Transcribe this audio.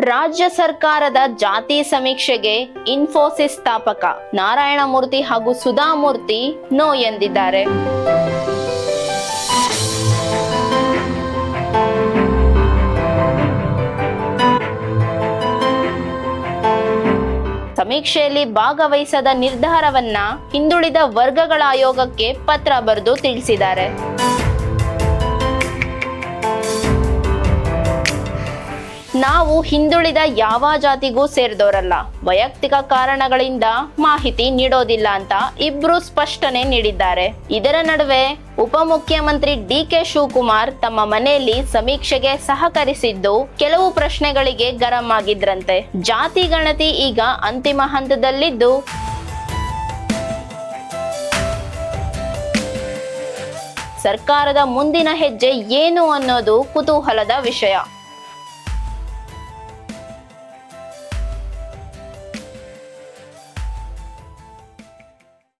ರಾಜ್ಯ ಸರ್ಕಾರದ ಜಾತಿ ಸಮೀಕ್ಷೆಗೆ ಇನ್ಫೋಸಿಸ್ ಸ್ಥಾಪಕ ನಾರಾಯಣಮೂರ್ತಿ ಹಾಗೂ ಸುಧಾಮೂರ್ತಿ ನೋ ಎಂದಿದ್ದಾರೆ. ಸಮೀಕ್ಷೆಯಲ್ಲಿ ಭಾಗವಹಿಸದ ನಿರ್ಧಾರವನ್ನ ಹಿಂದುಳಿದ ವರ್ಗಗಳ ಆಯೋಗಕ್ಕೆ ಪತ್ರ ಬರೆದು ತಿಳಿಸಿದ್ದಾರೆ. ನಾವು ಹಿಂದುಳಿದ ಯಾವ ಜಾತಿಗೂ ಸೇರಿದವರಲ್ಲ. ವೈಯಕ್ತಿಕ ಕಾರಣಗಳಿಂದ ಮಾಹಿತಿ ನೀಡೋದಿಲ್ಲ ಅಂತ ಇಬ್ರು ಸ್ಪಷ್ಟನೆ ನೀಡಿದ್ದಾರೆ. ಇದರ ನಡುವೆ ಉಪಮುಖ್ಯಮಂತ್ರಿ ಡಿ ಕೆ ಶಿವಕುಮಾರ್ ತಮ್ಮ ಮನೆಯಲ್ಲಿ ಸಮೀಕ್ಷೆಗೆ ಸಹಕರಿಸಿದ್ದು ಕೆಲವು ಪ್ರಶ್ನೆಗಳಿಗೆ ಗರಂ ಆಗಿದ್ರಂತೆ. ಜಾತಿ ಗಣತಿ ಈಗ ಅಂತಿಮ ಹಂತದಲ್ಲಿದ್ದು ಸರ್ಕಾರದ ಮುಂದಿನ ಹೆಜ್ಜೆ ಏನು ಅನ್ನೋದು ಕುತೂಹಲದ ವಿಷಯ.